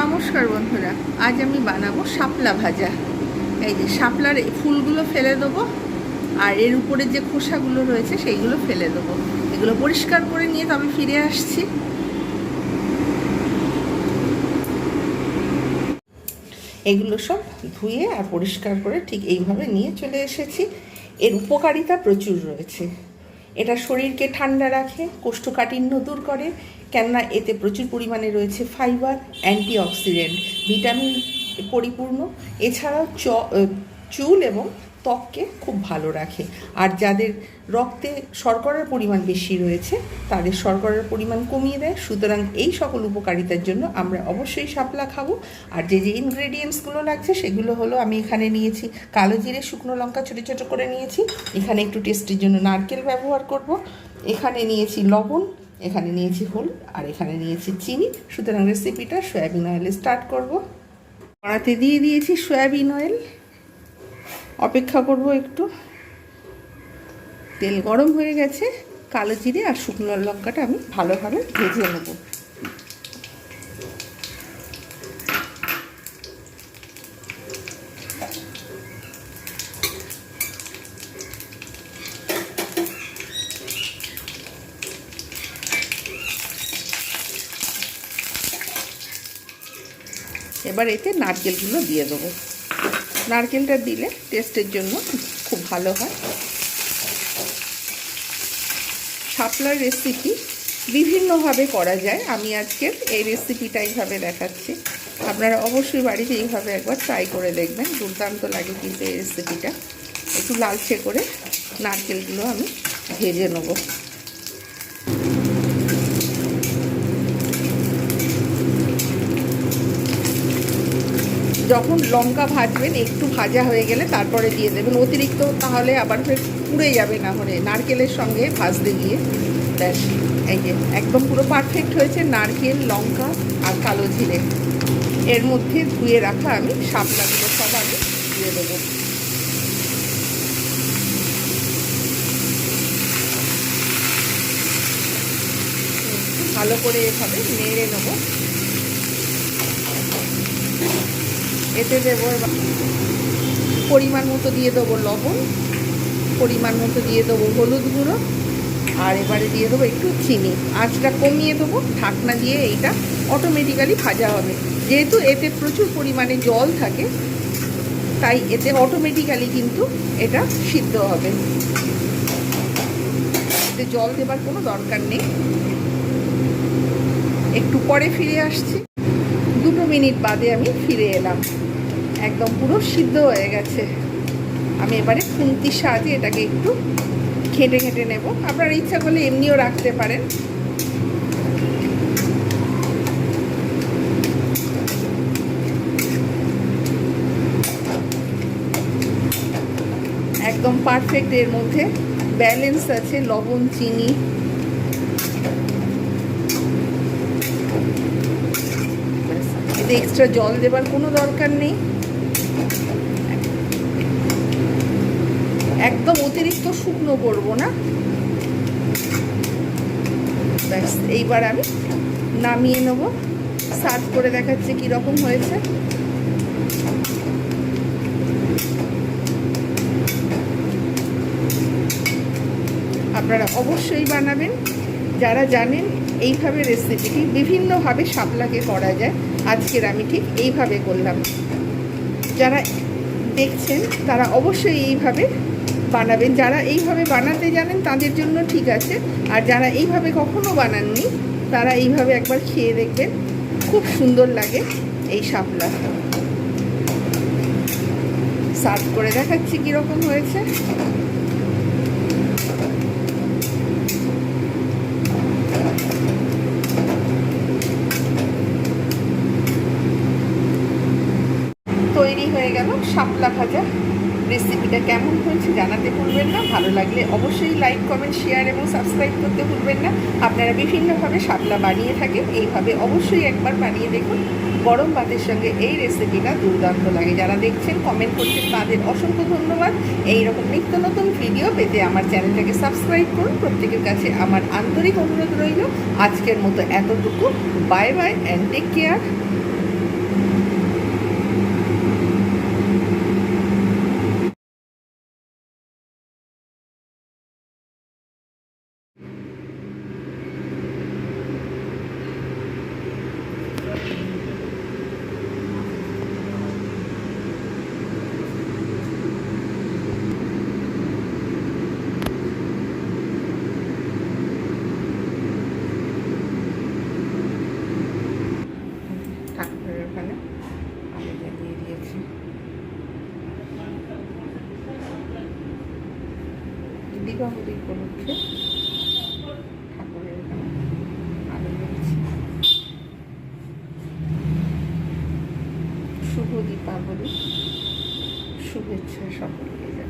নমস্কার বন্ধুরা, আজ আমি বানাবো শাপলা ভাজা। এই যে শাপলার ফুলগুলো ফেলে দেবো, আর এর উপরে যে খোসাগুলো রয়েছে সেইগুলো ফেলে দেবো। এগুলো পরিষ্কার করে নিয়ে তবে ফিরে আসছি। এগুলো সব ধুয়ে আর পরিষ্কার করে ঠিক এইভাবে নিয়ে চলে এসেছি। এর উপকারিতা প্রচুর রয়েছে। এটা শরীরকে ঠান্ডা রাখে, কোষ্ঠকাঠিন্য দূর করে, কেননা এতে প্রচুর পরিমাণে রয়েছে ফাইবার অ্যান্টিঅক্সিডেন্ট ভিটামিন পরিপূর্ণ। এছাড়াও চুল এবং ত্বককে খুব ভালো রাখে। আর যাদের রক্তে শর্করার পরিমাণ বেশি রয়েছে, তাদের শর্করার পরিমাণ কমিয়ে দেয়। সুতরাং এই সকল উপকারিতার জন্য আমরা অবশ্যই শাপলা খাব। আর যে যে ইনগ্রেডিয়েন্টসগুলো লাগছে, সেগুলো হলো আমি এখানে নিয়েছি। কালো জিরে, শুকনো লঙ্কা ছোটো ছোটো করে নিয়েছি। এখানে একটু টেস্টের জন্য নারকেল ব্যবহার করব। এখানে নিয়েছি লবণ, এখানে নিয়েছি হলুদ, আর এখানে নিয়েছি চিনি। সুতরাং রেসিপিটা সয়াবিন অয়েলে স্টার্ট করব। কড়াতে দিয়ে দিয়েছি সয়াবিন অয়েল অপেক্ষা করব একটু। তেল গরম হয়ে গেছে, কালো জিরে আর শুকনো লঙ্কাটা আমি ভালোভাবে ভেজে নেব। এবার এতে নারকেলগুলো দিয়ে দেবো। নারকেলটা দিলে টেস্টের জন্য খুব ভালো হয়। শাপলার রেসিপি বিভিন্নভাবে করা যায়। আমি আজকের এই রেসিপিটা এইভাবে দেখাচ্ছি। আপনারা অবশ্যই বাড়িতে এইভাবে একবার ট্রাই করে দেখবেন। দুর্দান্ত লাগে কিন্তু এই রেসিপিটা একটু লালচে করে নারকেলগুলো আমি ভেজে নেব। যখন লঙ্কা ভাজবেন, একটু ভাজা হয়ে গেলে তারপরে দিয়ে দেবেন। অতিরিক্ত তাহলে আবার ফের পুড়ে যাবে না হলে। নারকেলের সঙ্গে ভাজতে গিয়ে, ব্যাস। একদম পুরো পারফেক্ট হয়েছে নারকেল, লঙ্কা আর কালো জিরে। এর মধ্যে ধুয়ে রাখা আমি শাপলাগুলো সব আমি দিয়ে দেবো। ভালো করে এভাবে নেড়ে নেব। এতে দেবো পরিমাণ মতো দিয়ে দেবো লবণ, পরিমাণ মতো দিয়ে দেবো হলুদ গুঁড়ো, আর এবারে দিয়ে দেবো একটু চিনি। আঁচটা কমিয়ে দেবো, ঢাকনা দিয়ে এইটা অটোমেটিক্যালি ভাজা হবে। যেহেতু এতে প্রচুর পরিমাণে জল থাকে, তাই এতে অটোমেটিক্যালি কিন্তু এটা সিদ্ধ হবে। এতে জল দেবার কোনো দরকার নেই। একটু পরে ফিরে আসছি। দুটো মিনিট বাদে আমি ফিরে এলাম। একদম পুরো সিদ্ধ হয়ে গেছে। আমি এবারে খুন্তির সাহায্যে এটাকে একটু ঘেঁটে ঘেঁটে নেব। আপনার ইচ্ছা করলে এমনিও রাখতে পারেন। একদম পারফেক্ট এর মধ্যে ব্যালেন্স আছে, লবণ, চিনি এতে এক্সট্রা জল দেবার কোনো দরকার নেই। একদম অতিরিক্ত শুকনো করব না। ব্যাস, এইবার আমি নামিয়ে নেব। সার্ভ করে দেখাচ্ছে কীরকম হয়েছে। আপনারা অবশ্যই বানাবেন। যারা জানেন, এইভাবে রেসিপিটি বিভিন্নভাবে শাপলাকে করা যায়। আজকের আমি ঠিক এইভাবে করলাম। যারা দেখছেন, তারা অবশ্যই এইভাবে বানাবেন। যারা এইভাবে বানাতে জানেন, তাদের জন্য ঠিক আছে। আর যারা এইভাবে কখনো বানাননি, তারা এইভাবে একবার খেয়ে দেখবেন। খুব সুন্দর লাগে এই শাপলা। সার্ভ করে দেখাচ্ছি কীরকম হয়েছে তৈরি হয়ে গেল শাপলা ভাজা। রেসিপিটা কেমন হয়েছে জানাতে ভুলবেন না। ভালো লাগলে অবশ্যই লাইক কমেন্ট শেয়ার এবং সাবস্ক্রাইব করতে ভুলবেন না। আপনারা বিভিন্নভাবে শাপলা বানিয়ে থাকেন। এইভাবে অবশ্যই একবার বানিয়ে দেখুন। গরম ভাতের সঙ্গে এই রেসিপিটা দুর্দান্ত লাগে। যারা দেখছেন কমেন্ট করছেন, তাদের অসংখ্য ধন্যবাদ। এই রকম নিত্য নতুন ভিডিও পেতে আমার চ্যানেলটাকে সাবস্ক্রাইব করুন। প্রত্যেকের কাছে আমার আন্তরিক অনুরোধ রইল। আজকের মতো এতটুকু। Bye bye and take care Deepavali উপলক্ষে ঠাকুরের শুভ দীপাবলি শুভেচ্ছা সকলকে